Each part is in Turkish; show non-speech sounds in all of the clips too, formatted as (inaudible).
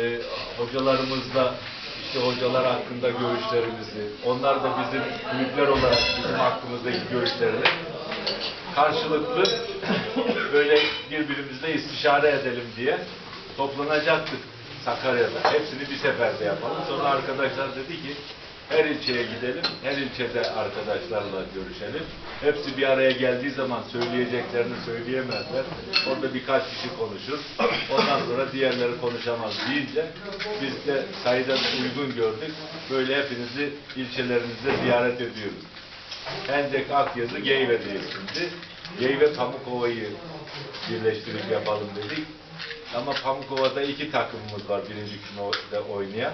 e, hocalarımızla işte hocalar hakkında görüşlerimizi, onlar da bizim kulüpler olarak bizim hakkımızdaki görüşlerini karşılıklı böyle birbirimizle istişare edelim diye toplanacaktık Sakarya'da. Hepsini bir seferde yapalım. Sonra arkadaşlar dedi ki her ilçeye gidelim, her ilçede arkadaşlarla görüşelim. Hepsi bir araya geldiği zaman söyleyeceklerini söyleyemezler. Orada birkaç kişi konuşur. Ondan sonra diğerleri konuşamaz deyince biz de sayıdan uygun gördük. Böyle hepinizi ilçelerinizde ziyaret ediyoruz. Hendek Akyazı Geyve'deyiz şimdi. Geyve Pamukova'yı birleştirip yapalım dedik. Ama Pamukova'da iki takımımız var birinci kümede oynayan.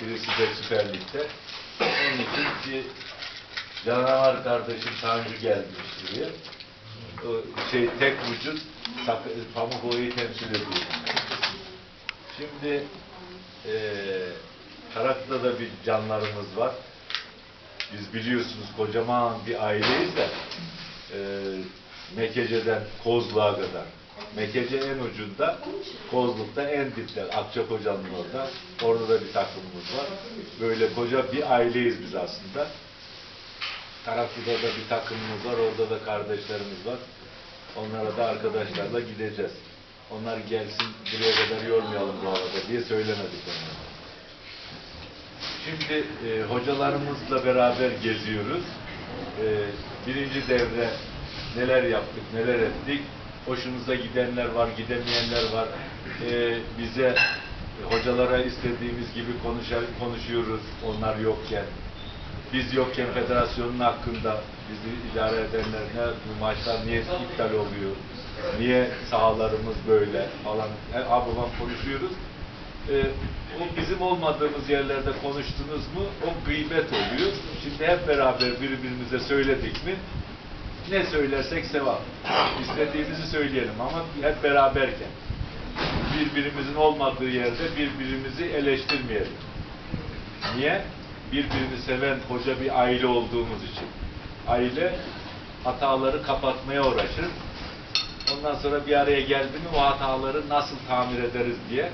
Birisi de Süper Lig'de. Onun için bir canavar kardeşim Tanrı gelmiş diye. Şey tek vücut Sak- Pamukova'yı temsil ediyor. Şimdi eee Karak'ta da bir canlarımız var. Biz biliyorsunuz kocaman bir aileyiz de e, Mekece'den Kozluğa kadar. Mekece en ucunda, Kozluk'ta en dipte, Akçakoca'nın orada. Orada da bir takımımız var. Böyle koca bir aileyiz biz aslında. Karaklı'da da bir takımımız var, orada da kardeşlerimiz var. Onlara da arkadaşlarla gideceğiz. Onlar gelsin buraya kadar yormayalım bu arada diye söylemedik onlara. Şimdi e, hocalarımızla beraber geziyoruz. E, birinci devre neler yaptık, neler ettik. Hoşumuza gidenler var, gidemeyenler var. E, bize e, hocalara istediğimiz gibi konuşar, konuşuyoruz onlar yokken. Biz yokken federasyonun hakkında bizi idare edenler ne bu maçlar niye iptal oluyor? Niye sahalarımız böyle falan. E, babam konuşuyoruz. Ee, o bizim olmadığımız yerlerde konuştunuz mu o gıybet oluyor. Şimdi hep beraber birbirimize söyledik mi ne söylersek sevap. İstediğimizi söyleyelim ama hep beraberken. Birbirimizin olmadığı yerde birbirimizi eleştirmeyelim. Niye? Birbirini seven koca bir aile olduğumuz için. Aile hataları kapatmaya uğraşır. Ondan sonra bir araya geldi mi o hataları nasıl tamir ederiz diye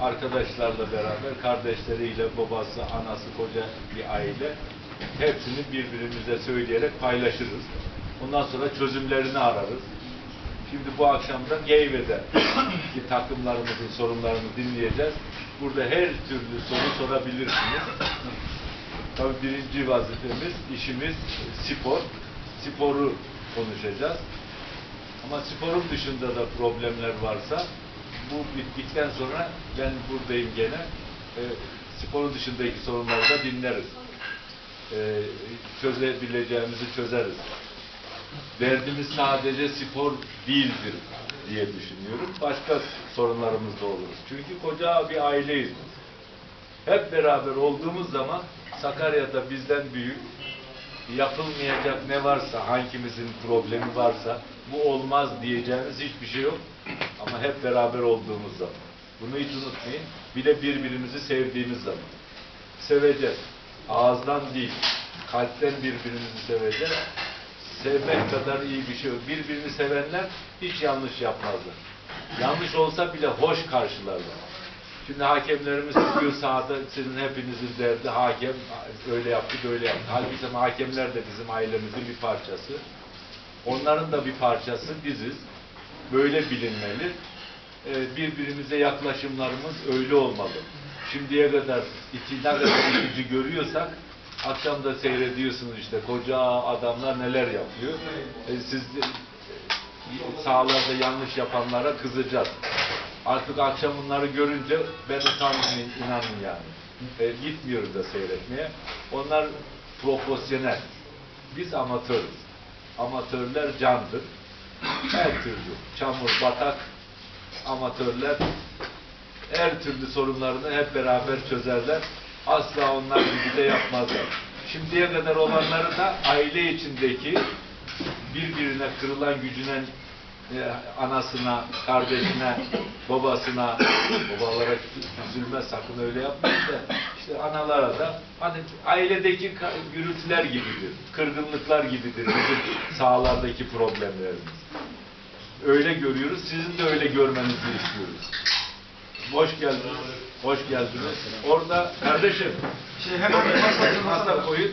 arkadaşlarla beraber, kardeşleriyle, babası, anası, koca bir aile hepsini birbirimize söyleyerek paylaşırız. Ondan sonra çözümlerini ararız. Şimdi bu akşam da Geyve'de (coughs) ki takımlarımızın sorunlarını dinleyeceğiz. Burada her türlü soru sorabilirsiniz. Tabii birinci vazifemiz, işimiz spor. Sporu konuşacağız. Ama sporun dışında da problemler varsa bu bittikten sonra ben buradayım gene. E, sporun dışındaki sorunları da dinleriz. E, çözebileceğimizi çözeriz. Derdimiz sadece spor değildir diye düşünüyorum. Başka sorunlarımız da oluruz. Çünkü koca bir aileyiz biz. Hep beraber olduğumuz zaman Sakarya'da bizden büyük yapılmayacak ne varsa, hangimizin problemi varsa bu olmaz diyeceğimiz hiçbir şey yok. Ama hep beraber olduğumuz zaman. Bunu hiç unutmayın. Bir de birbirimizi sevdiğimiz zaman. Seveceğiz. Ağızdan değil, kalpten birbirimizi seveceğiz. Sevmek kadar iyi bir şey. Birbirini sevenler hiç yanlış yapmazlar. Yanlış olsa bile hoş karşılarlar. Şimdi hakemlerimiz çıkıyor sahada sizin hepinizin derdi hakem öyle yaptı böyle yaptı. Halbuki hakemler de bizim ailemizin bir parçası. Onların da bir parçası biziz. Böyle bilinmeli. Ee, birbirimize yaklaşımlarımız öyle olmalı. Şimdiye kadar iki, ne kadar görüyorsak akşam da seyrediyorsunuz işte koca adamlar neler yapıyor. Ee, siz de, e, sahalarda yanlış yapanlara kızacağız. Artık akşam bunları görünce ben utandım inanın yani. E, gitmiyoruz da seyretmeye. Onlar profesyonel. Biz amatörüz. Amatörler candır. Her türlü çamur, batak amatörler her türlü sorunlarını hep beraber çözerler. Asla onlar gibi de yapmazlar. Şimdiye kadar olanları da aile içindeki birbirine kırılan gücüne e, anasına, kardeşine, babasına, babalara üzülme sakın öyle yapmayın da işte analara da hani ailedeki gürültüler gibidir, kırgınlıklar gibidir bizim sahalardaki problemlerimiz. Öyle görüyoruz, sizin de öyle görmenizi istiyoruz. Hoş geldiniz. Hoş geldiniz. Orada kardeşim Şey hemen masa koyun.